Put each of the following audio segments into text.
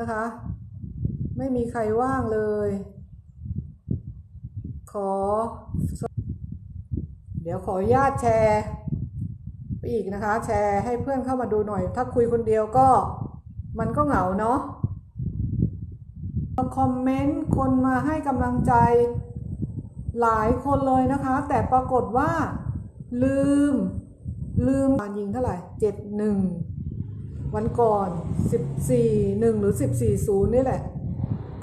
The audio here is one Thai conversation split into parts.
นะคะ ไม่มีใครว่างเลย ขอ เดี๋ยวขออนุญาตแชร์ไปอีกนะคะ แชร์ให้เพื่อนเข้ามาดูหน่อย ถ้าคุยคนเดียวก็มันก็เหงาเนาะคอมเมนต์คนมาให้กำลังใจหลายคนเลยนะคะ แต่ปรากฏว่า ลืม ลืมการยิงเท่าไหร่เจ็ดหนึ่ง วันก่อนสิบสี่หนึ่งหรือสิบสี่ศูนย์นี่แหละ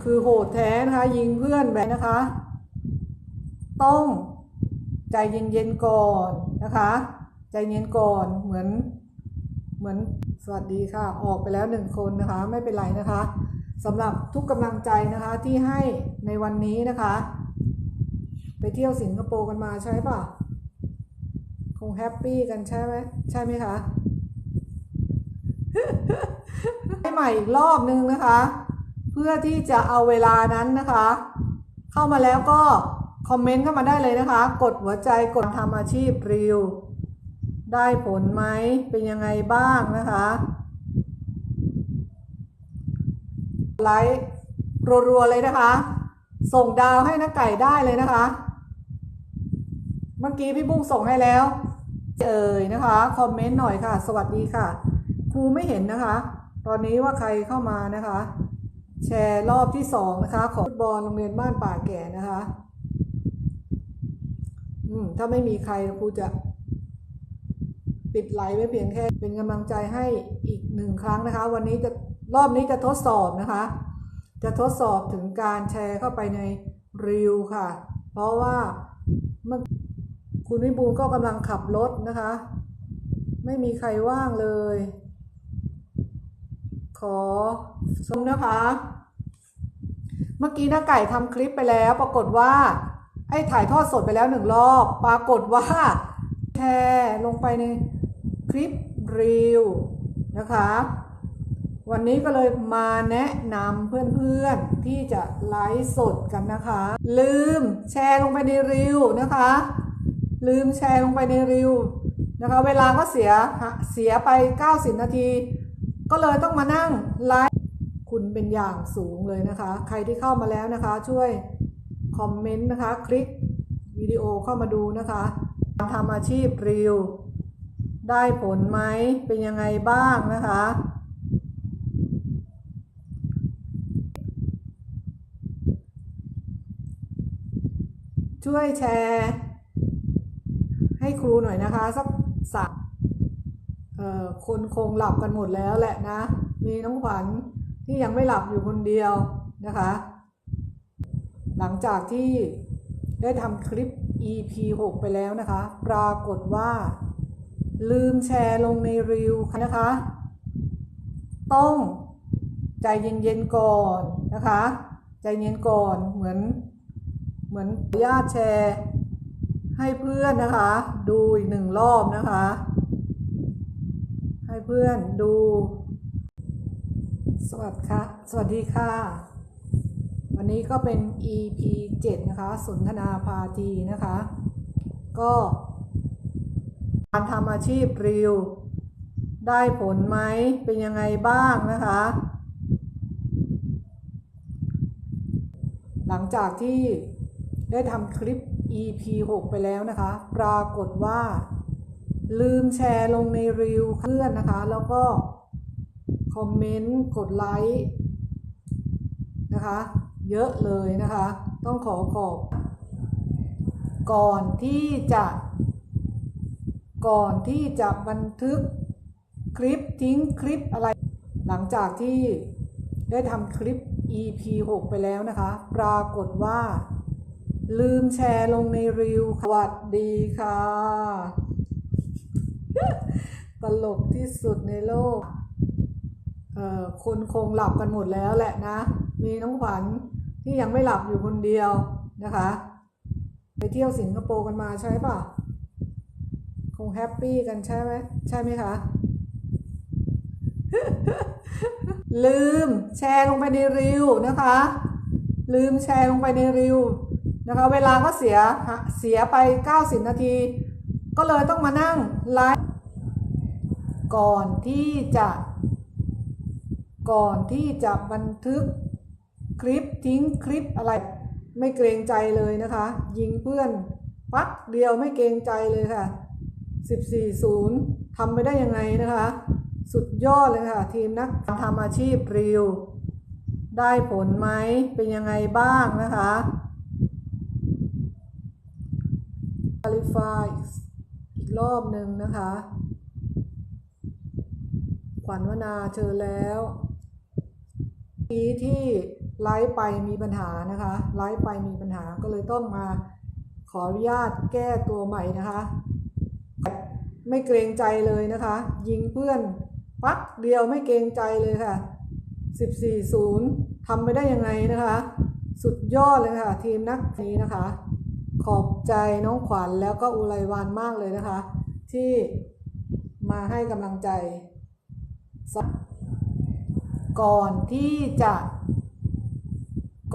คือโหดแท้นะคะ ยิงเพื่อนแบบนะคะ ต้องใจเย็นๆก่อนนะคะ ใจเย็นก่อนเหมือนเหมือนสวัสดีค่ะ ออกไปแล้วหนึ่งคนนะคะ ไม่เป็นไรนะคะสำหรับทุกกำลังใจนะคะที่ให้ในวันนี้นะคะ ไปเที่ยวสิงคโปร์กันมาใช่ปะคงแฮปปี้กันใช่ไหมใช่ไหมคะ ให้ใหม่อีกรอบนึงนะคะ เพื่อที่จะเอาเวลานั้นนะคะ เข้ามาแล้วก็คอมเมนต์เข้ามาได้เลยนะคะ กดหัวใจกดทำอาชีพรีวได้ผลไหมเป็นยังไงบ้างนะคะไลค์รัวๆเลยนะคะ ส่งดาวให้นักไก่ได้เลยนะคะ เมื่อกี้พี่บุ้งส่งให้แล้ว เอ่ยนะคะ คอมเมนต์หน่อยค่ะ สวัสดีค่ะ รูไม่เห็นนะคะ ตอนนี้ว่าใครเข้ามานะคะ แชร์รอบที่สองนะคะ ของฟุตบอลโรงเรียนบ้านป่าแก่นะคะ อืมถ้าไม่มีใครครูจะปิดไลฟ์ไว้เพียงแค่เป็นกำลังใจให้อีกหนึ่งครั้งนะคะ วันนี้จะรอบนี้จะทดสอบนะคะ จะทดสอบถึงการแชร์เข้าไปในรีวค่ะ เพราะว่าเมื่อคุณวิบูลย์ก็กำลังขับรถนะคะ ไม่มีใครว่างเลย ขอชมนะคะ เมื่อกี้น้าไก่ทำคลิปไปแล้ว ปรากฏว่า ไอ้ถ่ายทอดสดไปแล้วหนึ่งรอบ ปรากฏว่าแชร์ลงไปในคลิปรีวนะคะ วันนี้ก็เลยมาแนะนำเพื่อนๆที่จะไลฟ์สดกันนะคะ ลืมแชร์ลงไปในรีวนะคะ ลืมแชร์ลงไปในรีวนะคะ เวลาก็เสียเสียไป 90 นาที ก็เลยต้องมานั่งไลฟ์คุณเป็นอย่างสูงเลยนะคะ ใครที่เข้ามาแล้วนะคะ ช่วยคอมเมนต์นะคะ คลิกวิดีโอเข้ามาดูนะคะการทำอาชีพรีวได้ผลไหมเป็นยังไงบ้างนะคะ ช่วยแชร์ ให้ครูหน่อยนะคะ สักสาม คนคงหลับกันหมดแล้วแหละนะ มีน้องขวัญที่ยังไม่หลับอยู่คนเดียวนะคะ หลังจากที่ได้ทำคลิป EP 6 ไปแล้วนะคะ ปรากฏว่า ลืมแชร์ลงในรีวนะคะ ต้องใจเย็นๆก่อนนะคะ ใจเย็นก่อนเหมือนเหมือนญาตแชร์ให้เพื่อนนะคะ ดูอีกหนึ่งรอบนะคะ ให้เพื่อนดู สวัสดีค่ะ สวัสดีค่ะ วันนี้ก็เป็น EP 7 นะคะ สนทนาพาทีนะคะ ก็การทำอาชีพรีวได้ผลไหมเป็นยังไงบ้างนะคะ หลังจากที่ได้ทำคลิป EP 6 ไปแล้วนะคะ ปรากฏว่า ลืมแชร์ลงในรีวเพื่อนนะคะ แล้วก็คอมเมนต์กดไลค์นะคะ เยอะเลยนะคะ ต้องขอขอบ ก่อนที่จะ ก่อนที่จะบันทึกคลิปทิ้งคลิปอะไร หลังจากที่ได้ทำคลิป EP 6 ไปแล้วนะคะ ปรากฏว่า ลืมแชร์ลงในรีวสวัสดีค่ะ ตลกที่สุดในโลก เอ่อ คนคงหลับกันหมดแล้วแหละนะ มีน้องขวัญที่ยังไม่หลับอยู่คนเดียวนะคะ ไปเที่ยวสิงคโปร์กันมาใช่ป่ะคงแฮปปี้กันใช่ไหมใช่ไหมคะ ลืมแชร์ลงไปในรีวนะคะ ลืมแชร์ลงไปในรีวนะคะ เวลาก็เสียเสียไป 90 นาที ก็เลยต้องมานั่งไลฟ์ ก่อนที่จะก่อนที่จะบันทึกคลิปทิ้งคลิปอะไร ไม่เกรงใจเลยนะคะ ยิงเพื่อนปักเดียวไม่เกรงใจเลยค่ะ 14-0ทำไปได้ยังไงนะคะ สุดยอดเลยค่ะ ทีมนักทำอาชีพรีวได้ผลไหมเป็นยังไงบ้างนะคะ qualify อีกรอบหนึ่งนะคะ ขวัญวนาเชิญแล้วทีที่ไลฟ์ไปมีปัญหานะคะไลฟ์ไปมีปัญหาก็เลยต้องมาขออนุญาตแก้ตัวใหม่นะคะ ไม่เกรงใจเลยนะคะ ยิงเพื่อนปักเดียวไม่เกรงใจเลยค่ะ 14-0ทำไปได้ยังไงนะคะ สุดยอดเลยค่ะ ทีมนักนี้นะคะ ขอบใจน้องขวัญแล้วก็อุไรวันมากเลยนะคะ ที่มาให้กำลังใจ ก่อนที่จะ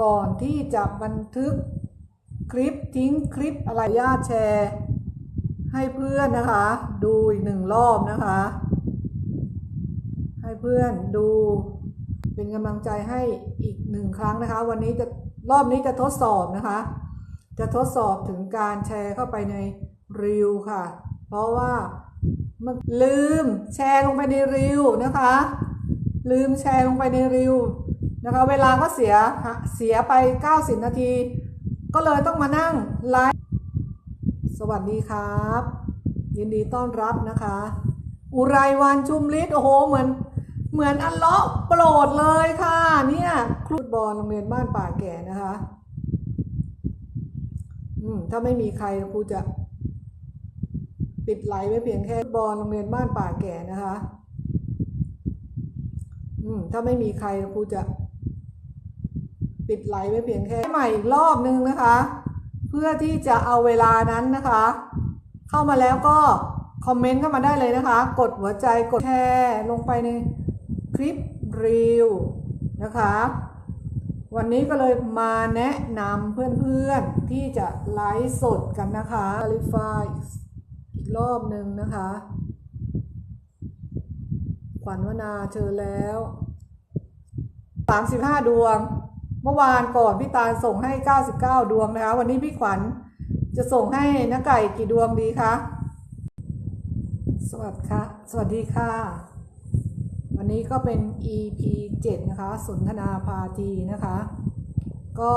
ก่อนที่จะบันทึกคลิปทิ้งคลิปอะไรญาติแชร์ ให้เพื่อนนะคะ ดูอีกหนึ่งรอบนะคะ ให้เพื่อนดูเป็นกำลังใจให้อีกหนึ่งครั้งนะคะ วันนี้จะรอบนี้จะทดสอบนะคะ จะทดสอบถึงการแชร์เข้าไปในรีวค่ะ เพราะว่า ลืมแชร์ลงไปในรีวนะคะ ลืมแชร์ลงไปในรีวนะคะ เวลาก็เสียเสียไป 90 นาที ก็เลยต้องมานั่งไลฟ์สวัสดีครับ ยินดีต้อนรับนะคะ อุไรวันชุมฤทธิ์โอ้โห เหมือน เหมือนอันเลาะโปรดเลยค่ะ เนี่ยครูบอลโรงเรียนบ้านป่าแก่นะคะ อืม ถ้าไม่มีใครครูจะ ปิดไหลไว้เพียงแค่บอลโรงเรียนบ้านป่าแก่นะคะ อืม ถ้าไม่มีใครครูจะปิดไหลไว้เพียงแค่ใหม่อีกรอบนึงนะคะ เพื่อที่จะเอาเวลานั้นนะคะ เข้ามาแล้วก็คอมเมนต์เข้ามาได้เลยนะคะ กดหัวใจกดแชร์ลงไปในคลิปรีวนะคะ วันนี้ก็เลยมาแนะนำเพื่อนๆที่จะไลฟ์สดกันนะคะ qualify อีกรอบหนึ่งนะคะ ขวัญวนาเชิญแล้ว35ดวง เมื่อวานก่อนพี่ตาลส่งให้99ดวงนะคะ วันนี้พี่ขวัญจะส่งให้น้าไก่กี่ดวงดีคะสวัสดีค่ะสวัสดีค่ะ วันนี้ก็เป็น EP 7 นะคะ สนทนาพาทีนะคะ ก็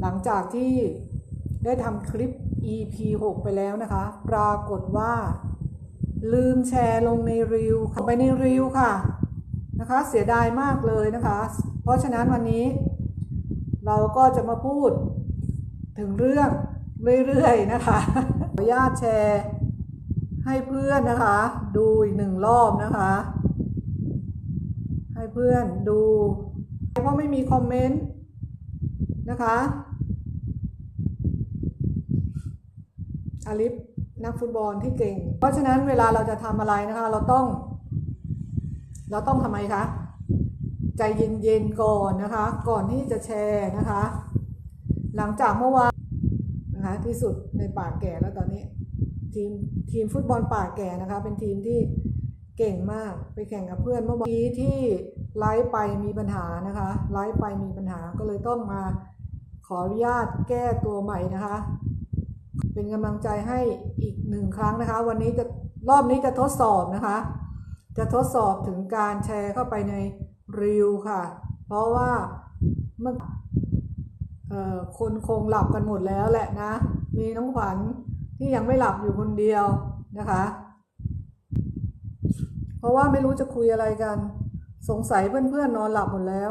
หลังจากที่ได้ทำคลิป EP 6 ไปแล้วนะคะ ปรากฏว่า ลืมแชร์ลงในรีวค่ะไปในรีวค่ะนะคะ เสียดายมากเลยนะคะ เพราะฉะนั้นวันนี้ เราก็จะมาพูดถึงเรื่องเรื่อยๆนะคะขออนุญาตแชร์ให้เพื่อนนะคะ ดูอีกหนึ่งรอบนะคะ ให้เพื่อนดูเพราะไม่มีคอมเมนต์นะคะ อาลิฟนักฟุตบอลที่เก่ง เพราะฉะนั้นเวลาเราจะทำอะไรนะคะ เราต้อง เราต้องทำไมคะ ใจเย็นๆก่อนนะคะ ก่อนที่จะแชร์นะคะ หลังจากเมื่อวานนะคะที่สุดในป่าแก่แล้วตอนนี้ ทีมทีมฟุตบอลป่าแก่นะคะ เป็นทีมที่เก่งมากไปแข่งกับเพื่อนเมื่อวานนี้ที่ไลฟ์ไปมีปัญหานะคะไลฟ์ไปมีปัญหาก็เลยต้องมาขออนุญาตแก้ตัวใหม่นะคะ เป็นกำลังใจให้อีกหนึ่งครั้งนะคะ วันนี้จะรอบนี้จะทดสอบนะคะ จะทดสอบถึงการแชร์เข้าไปในรีวค่ะ เพราะว่าเมื่อเอ่อคนคงหลับกันหมดแล้วแหละนะ มีน้องขวัญที่ยังไม่หลับอยู่คนเดียวนะคะ เพราะว่าไม่รู้จะคุยอะไรกัน สงสัยเพื่อนๆนอนหลับหมดแล้ว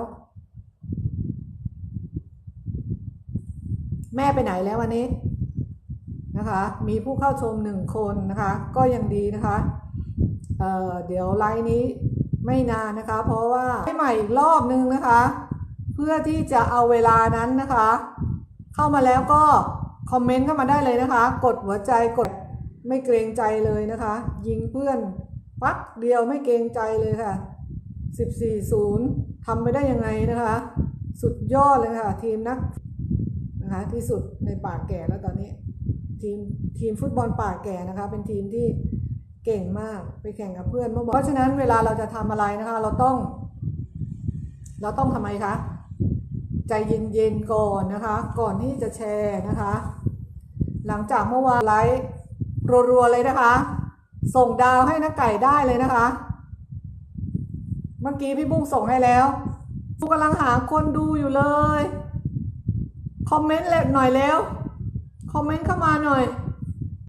แม่ไปไหนแล้ววันนี้ นะคะ มีผู้เข้าชมหนึ่งคนนะคะ ก็ยังดีนะคะเเดี๋ยวไลน์นี้ไม่นานนะคะ เพราะว่าให้ใหม่อีกรอบนึงนะคะ เพื่อที่จะเอาเวลานั้นนะคะ เข้ามาแล้วก็คอมเมนต์เข้ามาได้เลยนะคะ กดหัวใจกดไม่เกรงใจเลยนะคะ ยิงเพื่อนปักเดียวไม่เกรงใจเลยค่ะ 14-0ทำไปได้ยังไงนะคะ สุดยอดเลยค่ะ ทีมนักนะคะที่สุดในป่าแก่แล้วตอนนี้ ทีมทีมฟุตบอลป่าแก่นะคะ เป็นทีมที่เก่งมากไปแข่งกับเพื่อนเมื่อวานเพราะฉะนั้นเวลาเราจะทำอะไรนะคะ เราต้อง เราต้องทำไมคะ ใจเย็นๆก่อนนะคะ ก่อนที่จะแชร์นะคะ หลังจากเมื่อวานไลฟ์รัวๆเลยนะคะ ส่งดาวให้นักไก่ได้เลยนะคะ เมื่อกี้พี่บุ้งส่งให้แล้วบุ้งกำลังหาคนดูอยู่เลย คอมเมนต์เลยหน่อยแล้ว คอมเมนต์เข้ามาหน่อย